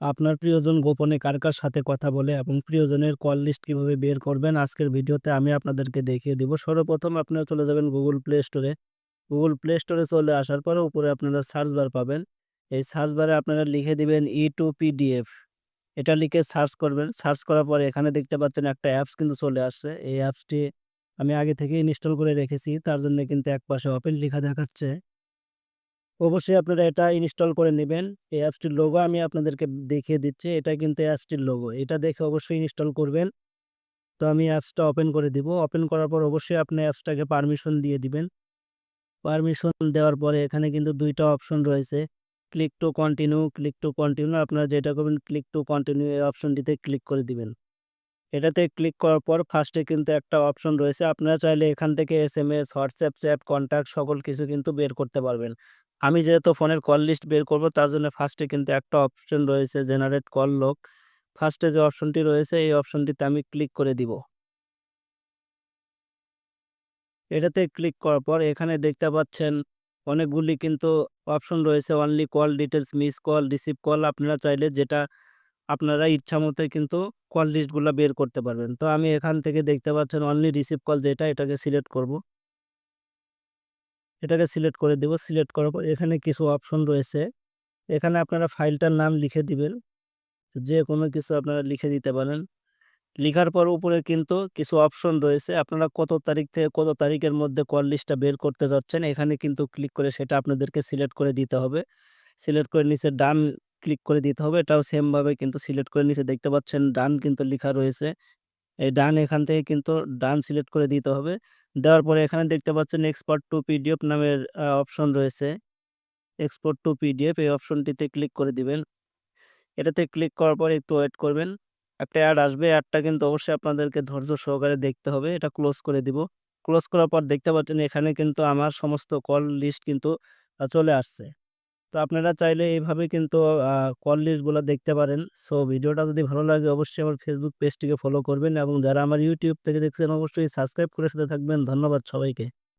আপনার প্রিয়জন গোপনে কার, কার সাথে কথা বলে এবং প্রিয়জনের কল লিস্ট কীভাবে বের করবেন আজকের ভিডিওতে আমি আপনাদেরকে দেখিয়ে দিব। সর্বপ্রথম আপনারা চলে যাবেন গুগল প্লে স্টোরে গুগল প্লে স্টোরে চলে আসার পরে উপরে আপনারা সার্চ বার পাবেন। এই সার্চ বারে আপনারা লিখে দিবেন E2PDF এটা লিখে সার্চ করবেন। সার্চ করার পরে এখানে দেখতে পাচ্ছেন একটা অ্যাপস কিন্তু চলে আসছে। এই অ্যাপসটি আমি আগে থেকেই ইনস্টল করে রেখেছি। তার জন্য কিন্তু একপাশে ওপেন লেখা দেখাচ্ছে। অবশ্যই আপনারা এটা ইনস্টল করে নেবেন এই অ্যাপসটির লোগো আমি আপনাদেরকে দেখিয়ে দিচ্ছি। এটা কিন্তু অ্যাপসটির লোগো। এটা দেখে অবশ্যই ইনস্টল করবেন। তো আমি অ্যাপসটা ওপেন করে দিব। ওপেন করার পর অবশ্যই আপনি অ্যাপসটাকে পারমিশন দিয়ে দিবেন। পারমিশন দেওয়ার পরে এখানে কিন্তু দুইটা অপশন রয়েছে। Click to continue, click to continue আপনারা যেটা করবেন ক্লিক টু কন্টিনিউ এই অপশনটিতে ক্লিক করে দিবেন। এটাতে ক্লিক করার পর ফার্স্টে কিন্তু একটা অপশন রয়েছে। আপনারা চাইলে এখান থেকে S M S WhatsApp chat, contact সকল কিছু কিন্তু বের করতে পারবেন। আমি যেহেতু ফোনের কল লিস্ট বের করব তার জন্য ফার্স্টে কিন্তু একটা অপশন রয়েছে জেনারেট কল লগ। ফার্স্টে যে অপশনটি রয়েছে এই অপশনটিতে আমি ক্লিক করে দিব। এটাতে ক্লিক করার পর এখানে দেখতে পাচ্ছেন অনেকগুলি কিন্তু অপশন রয়েছে only call details, miss call, receive call আপনারা চাইলে যেটা আপনারা ইচ্ছামত কিন্তু কল লিস্টগুলা বের করতে পারবেন। তো আমি এখান থেকে দেখতে পাচ্ছেন অনলি রিসিভ কল যেটা, এটাকে সিলেক্ট করব। এটাকে সিলেক্ট করে দেব। সিলেক্ট করার পর এখানে কিছু অপশন রয়েছে। এখানে আপনারা ফাইলটার নাম লিখে দিবেন। যে কোনো কিছু আপনারা লিখে দিতে পারেন। লিখার পর উপরে কিন্তু কিছু অপশন রয়েছে। আপনারা কত তারিখ থেকে কত তারিখের মধ্যে কল লিস্টটা বের করতে যাচ্ছেন, এখানে কিন্তু ক্লিক করে সেটা আপনাদেরকে সিলেক্ট করে দিতে হবে। সিলেক্ট করে নিচে ডান ক্লিক করে দিতে হবে। এটাও সেম ভাবে কিন্তু সিলেক্ট করে নিচে দেখতে পাচ্ছেন ডান কিন্তু লেখা রয়েছে। এই ডান এখান থেকে কিন্তু ডান সিলেক্ট করে দিতে হবে। দেওয়ার পরে এখানে দেখতে পাচ্ছেন এক্সপোর্ট টু পিডিএফ নামের অপশন রয়েছে। এক্সপোর্ট টু পিডিএফ এই অপশনটিতে ক্লিক করে দিবেন। এটাতে ক্লিক করার পরে একটু ওয়েট করবেন। একটা অ্যাড আসবে। অ্যাডটা কিন্তু অবশ্যই আপনাদেরকে ধৈর্য সহকারে দেখতে হবে। এটা ক্লোজ করে দিব। ক্লোজ করার পর দেখতে পাচ্ছেন এখানে কিন্তু আমার সমস্ত কল লিস্ট কিন্তু চলে আসছে। তো আপনারা চাইলে এইভাবে কিন্তু কল লিস্টগুলো দেখতে পারেন। সো ভিডিওটা যদি ভালো লাগে, অবশ্যই আমার ফেসবুক পেজটিকে ফলো করবেন এবং যারা আমার ইউটিউব থেকে দেখছেন, অবশ্যই সাবস্ক্রাইব করে সাথে থাকবেন। ধন্যবাদ সবাইকে।